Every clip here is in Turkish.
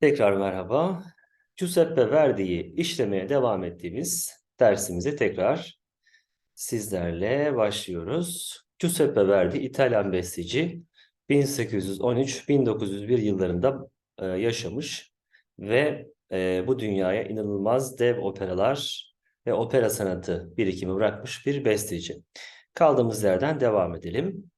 Tekrar merhaba. Giuseppe Verdi'yi işlemeye devam ettiğimiz dersimize tekrar sizlerle başlıyoruz. Giuseppe Verdi İtalyan besteci 1813-1901 yıllarında e, yaşamış ve e, bu dünyaya inanılmaz dev operalar ve opera sanatı birikimi bırakmış bir besteci. Kaldığımız yerden devam edelim.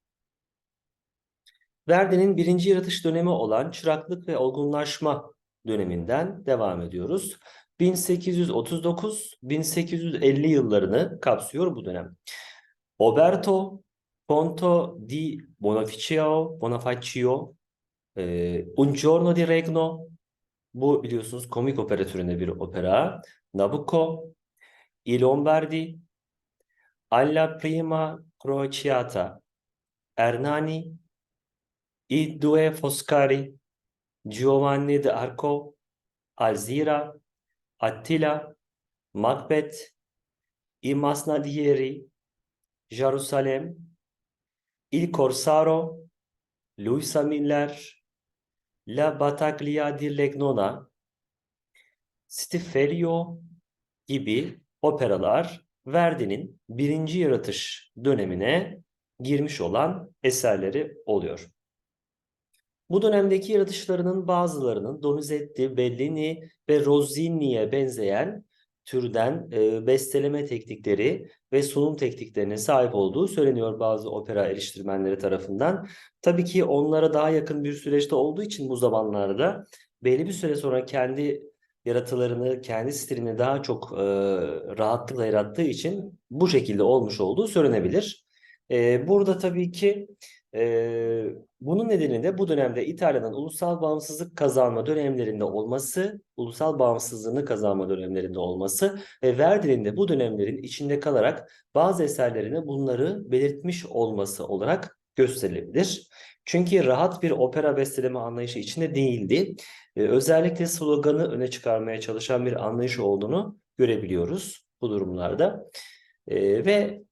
Verdi'nin birinci yaratış dönemi olan çıraklık ve olgunlaşma döneminden devam ediyoruz. 1839-1850 yıllarını kapsıyor bu dönem. Oberto Ponto di Bonifacio, Bonifacio e, Un giorno di regno bu biliyorsunuz komik opera türünde bir opera. Nabucco, I Lombardi, Alla prima crociata, Ernani, I due Foscari, Giovanni de Arco, Alzira, Attila, Macbeth, I Masnadieri, Jerusalem, Il Corsaro, Luisa Miller, La Battaglia di Legnona, Stifelio gibi operalar Verdi'nin birinci yaratış dönemine girmiş olan eserleri oluyor. Bu dönemdeki yaratışlarının bazılarının Donizetti, Bellini ve Rossini'ye benzeyen türden e, besteleme teknikleri ve sunum tekniklerine sahip olduğu söyleniyor bazı opera eleştirmenleri tarafından. Tabii ki onlara daha yakın bir süreçte olduğu için bu zamanlarda belli bir süre sonra kendi yaratılarını, kendi stilini daha çok e, rahatlıkla yarattığı için bu şekilde olmuş olduğu söylenebilir. E, burada tabii ki e, bunun nedeni de bu dönemde İtalya'nın ulusal bağımsızlık kazanma dönemlerinde olması, ulusal bağımsızlığını kazanma dönemlerinde olması ve Verdi'nin de bu dönemlerin içinde kalarak bazı eserlerine bunları belirtmiş olması olarak gösterilebilir. Çünkü rahat bir opera besteleme anlayışı içinde değildi. Ee, özellikle sloganı öne çıkarmaya çalışan bir anlayış olduğunu görebiliyoruz bu durumlarda. Ee, ve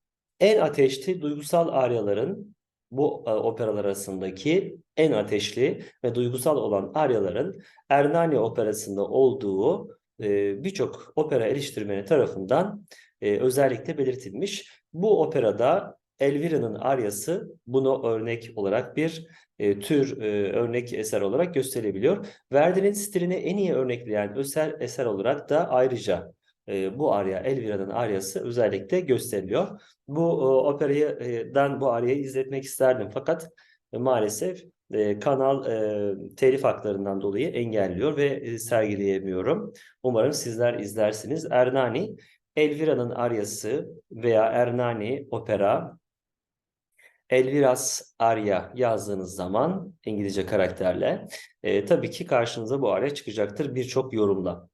en ateşli duygusal aryaların bu e, operalar arasındaki en ateşli ve duygusal olan aryaların Ernani operasında olduğu e, birçok opera eleştirmeni tarafından e, özellikle belirtilmiş. Bu operada Elvira'nın aryası bunu örnek olarak bir e, tür e, örnek eser olarak gösterebiliyor. Verdi'nin stilini en iyi örnekleyen özel eser olarak da ayrıca e, bu arya Elvira'nın aryası özellikle gösteriliyor. Bu e, operayı bu aryayı izletmek isterdim fakat e, maalesef e, kanal e, telif haklarından dolayı engelliyor ve e, sergileyemiyorum. Umarım sizler izlersiniz. Ernani Elvira'nın aryası veya Ernani opera Elviras Arya yazdığınız zaman İngilizce karakterle e, tabii ki karşınıza bu arya çıkacaktır birçok yorumda.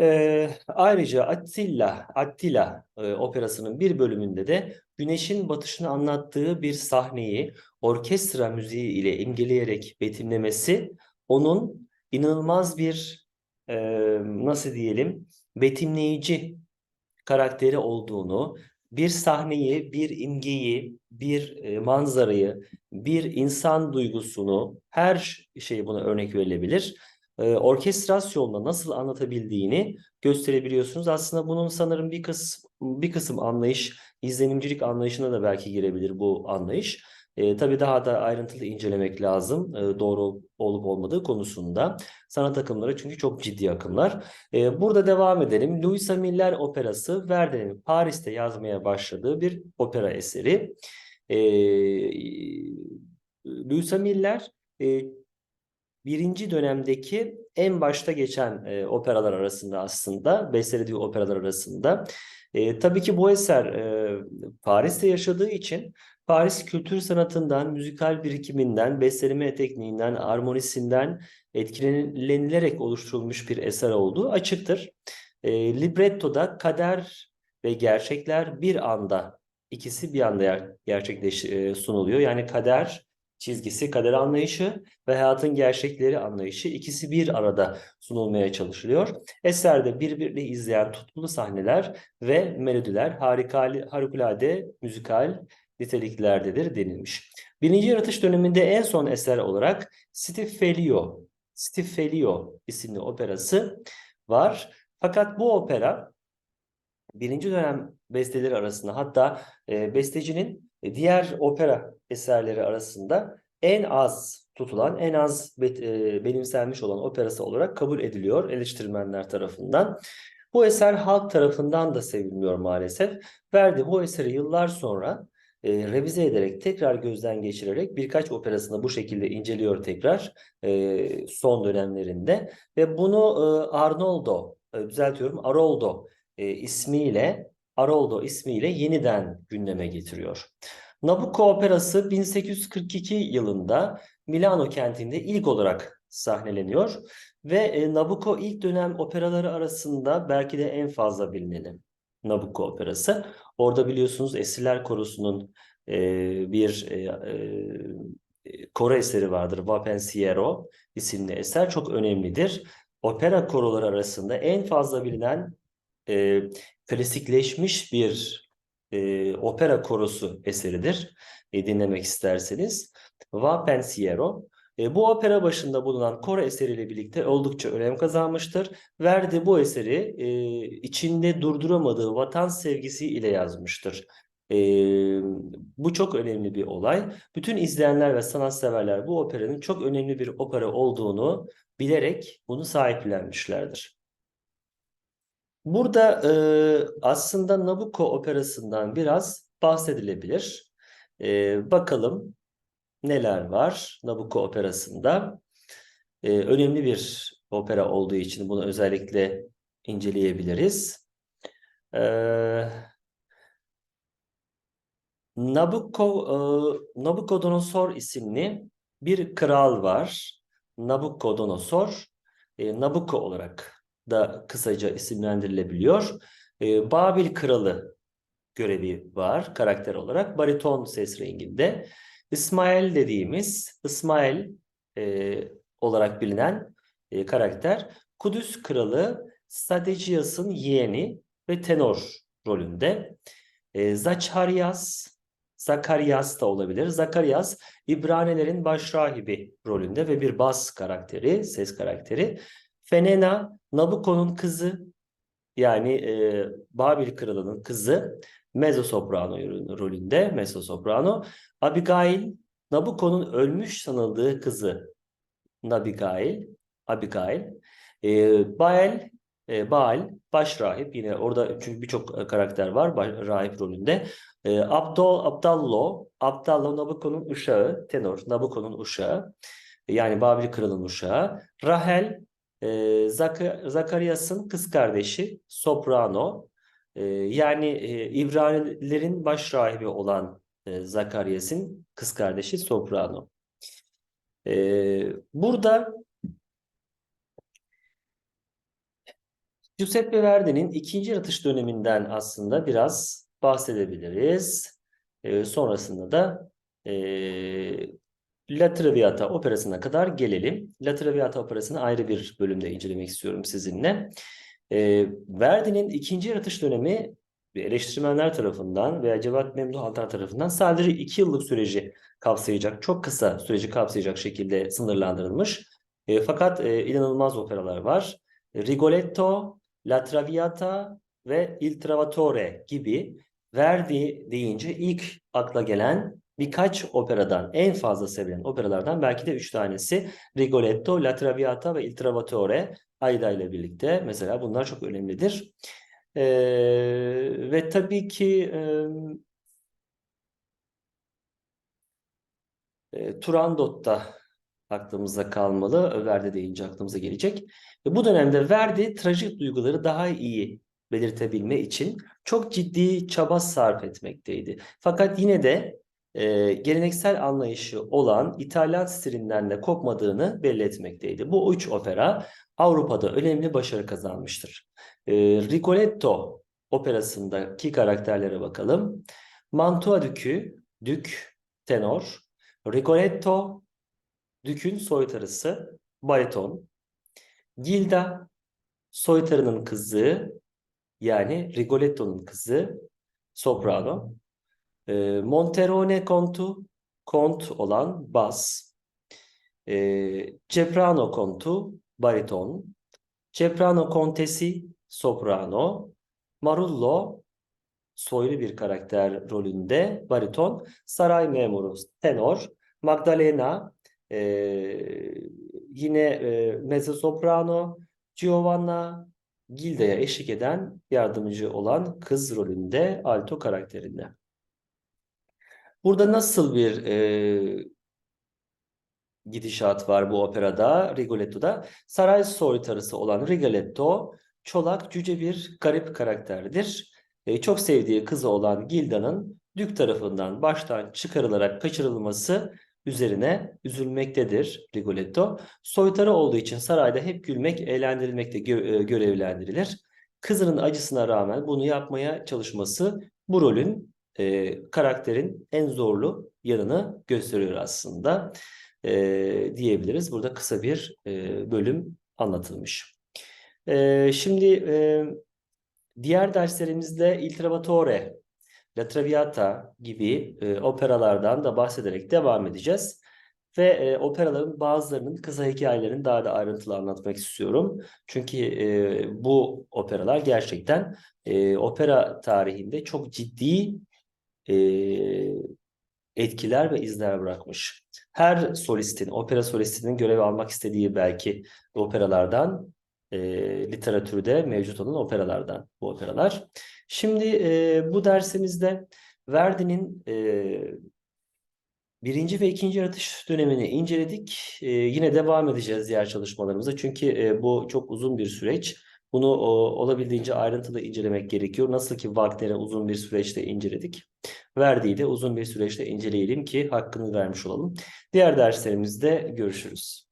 E, ayrıca Attila, Attila e, operasının bir bölümünde de güneşin batışını anlattığı bir sahneyi orkestra müziği ile imgeleyerek betimlemesi onun inanılmaz bir e, nasıl diyelim betimleyici karakteri olduğunu, bir sahneyi, bir imgeyi, bir e, manzarayı, bir insan duygusunu her şeyi buna örnek verilebilir e, orkestrasyonla nasıl anlatabildiğini gösterebiliyorsunuz. Aslında bunun sanırım bir kısım bir kısım anlayış, izlenimcilik anlayışına da belki girebilir bu anlayış. E, tabii daha da ayrıntılı incelemek lazım e, doğru olup olmadığı konusunda. Sanat akımları çünkü çok ciddi akımlar. E, burada devam edelim. Louisa Miller operası Verdi'nin Paris'te yazmaya başladığı bir opera eseri. E, Louisa Miller e, birinci dönemdeki en başta geçen e, operalar arasında aslında, bestelediği operalar arasında. E, tabii ki bu eser e, Paris'te yaşadığı için Paris kültür sanatından, müzikal birikiminden, besteleme tekniğinden, armonisinden etkilenilerek oluşturulmuş bir eser olduğu açıktır. E, libretto'da kader ve gerçekler bir anda, ikisi bir anda gerçekleş e, sunuluyor. Yani kader çizgisi, kader anlayışı ve hayatın gerçekleri anlayışı ikisi bir arada sunulmaya çalışılıyor. Eserde birbirini izleyen tutkulu sahneler ve melodiler harika, harikulade müzikal niteliklerdedir denilmiş. Birinci yaratış döneminde en son eser olarak Stiffelio, Stiffelio isimli operası var. Fakat bu opera birinci dönem besteleri arasında hatta e, bestecinin diğer opera eserleri arasında en az tutulan, en az e, benimsenmiş olan operası olarak kabul ediliyor eleştirmenler tarafından. Bu eser halk tarafından da sevilmiyor maalesef. Verdi bu eseri yıllar sonra e, revize ederek tekrar gözden geçirerek birkaç operasını bu şekilde inceliyor tekrar e, son dönemlerinde ve bunu e, Arnoldo e, düzeltiyorum Aroldo e, ismiyle Aroldo ismiyle yeniden gündeme getiriyor. Nabucco operası 1842 yılında Milano kentinde ilk olarak sahneleniyor ve e, Nabucco ilk dönem operaları arasında belki de en fazla bilineni Nabucco operası. Orada biliyorsunuz Esirler Korosu'nun e, bir e, e, koro eseri vardır. Va Pensiero isimli eser çok önemlidir. Opera koroları arasında en fazla bilinen e, klasikleşmiş bir e, opera korosu eseridir. E, dinlemek isterseniz. Va Pensiero. E, bu opera başında bulunan koro eseriyle birlikte oldukça önem kazanmıştır. Verdi bu eseri e, içinde durduramadığı vatan sevgisi ile yazmıştır. E, bu çok önemli bir olay. Bütün izleyenler ve sanatseverler bu operanın çok önemli bir opera olduğunu bilerek bunu sahiplenmişlerdir. Burada e, aslında Nabucco operasından biraz bahsedilebilir. E, bakalım neler var Nabucco operasında. E, önemli bir opera olduğu için bunu özellikle inceleyebiliriz. E, Nabucco, e, Nabucodonosor isimli bir kral var. Nabucodonosor, e, Nabucco olarak da kısaca isimlendirilebiliyor. E, Babil kralı görevi var karakter olarak. Bariton ses renginde. İsmail dediğimiz İsmail e, olarak bilinen e, karakter Kudüs kralı Sadegias'ın yeğeni ve tenor rolünde. E, Zacharias, Zakarias da olabilir. Zakarias İbranilerin başrahibi rolünde ve bir bas karakteri, ses karakteri. Fenena Nabuco'nun kızı yani e, Babil kralının kızı mezzo soprano rolünde mezzo soprano. Abigail Nabuco'nun ölmüş sanıldığı kızı Nabigail, Abigail. E, Baal, e, Baal baş rahip yine orada çünkü birçok karakter var baş, rahip rolünde. E, Abdol, Abdallo, Abdallo Nabuco'nun uşağı, tenor Nabuco'nun uşağı. Yani Babil kralının uşağı. Rahel e, Zak Zakarias'ın kız kardeşi soprano. E, yani e, İbranilerin baş rahibi olan e, Zakarias'ın kız kardeşi soprano. E, burada Giuseppe Verdi'nin ikinci yaratış döneminden aslında biraz bahsedebiliriz. E, sonrasında da e, La Traviata operasına kadar gelelim. La Traviata operasını ayrı bir bölümde incelemek istiyorum sizinle. E, Verdi'nin ikinci yaratış dönemi eleştirmenler tarafından veya Cevat Memduh Altar tarafından sadece iki yıllık süreci kapsayacak, çok kısa süreci kapsayacak şekilde sınırlandırılmış. E, fakat e, inanılmaz operalar var. Rigoletto, La Traviata ve Il Trovatore gibi Verdi deyince ilk akla gelen birkaç operadan, en fazla sevilen operalardan belki de üç tanesi Rigoletto, La Traviata ve Il Trovatore Aida ile birlikte mesela bunlar çok önemlidir. Ee, ve tabii ki e, Turandot da aklımızda kalmalı. Verdi deyince aklımıza gelecek. Ve bu dönemde Verdi trajik duyguları daha iyi belirtebilme için çok ciddi çaba sarf etmekteydi. Fakat yine de e, geleneksel anlayışı olan İtalyan stilinden de kopmadığını belli etmekteydi. Bu üç opera Avrupa'da önemli başarı kazanmıştır. E, Rigoletto operasındaki karakterlere bakalım. Mantua Dükü, Dük, tenor. Rigoletto, Dük'ün soytarısı, bariton. Gilda, soytarının kızı, yani Rigoletto'nun kızı, soprano. E, Monterone kontu, kont olan bas. e, Ceprano kontu, bariton. Ceprano kontesi, soprano. Marullo, soylu bir karakter rolünde bariton. Saray memuru, tenor. Magdalena, e, yine e, mezzo soprano. Giovanna, Gilda'ya eşlik eden yardımcı olan kız rolünde alto karakterinde. Burada nasıl bir e, gidişat var bu operada, Rigoletto'da? Saray soytarısı olan Rigoletto, çolak cüce bir garip karakterdir. E, çok sevdiği kızı olan Gilda'nın Dük tarafından baştan çıkarılarak kaçırılması üzerine üzülmektedir Rigoletto. Soytarı olduğu için sarayda hep gülmek, eğlendirilmekte gö- e, görevlendirilir. Kızının acısına rağmen bunu yapmaya çalışması bu rolün, e, karakterin en zorlu yanını gösteriyor aslında e, diyebiliriz. Burada kısa bir e, bölüm anlatılmış. E, şimdi e, diğer derslerimizde Il Trovatore, La Traviata gibi e, operalardan da bahsederek devam edeceğiz. Ve e, operaların bazılarının kısa hikayelerini daha da ayrıntılı anlatmak istiyorum. Çünkü e, bu operalar gerçekten e, opera tarihinde çok ciddi e, etkiler ve izler bırakmış. Her solistin, opera solistinin görev almak istediği belki operalardan, e, literatürde mevcut olan operalardan bu operalar. Şimdi e, bu dersimizde Verdi'nin e, birinci ve ikinci yaratış dönemini inceledik. E, yine devam edeceğiz diğer çalışmalarımıza. Çünkü e, bu çok uzun bir süreç. Bunu o, olabildiğince ayrıntılı incelemek gerekiyor. Nasıl ki Wagner'i uzun bir süreçte inceledik. Verdi'yi de uzun bir süreçte inceleyelim ki hakkını vermiş olalım. Diğer derslerimizde görüşürüz.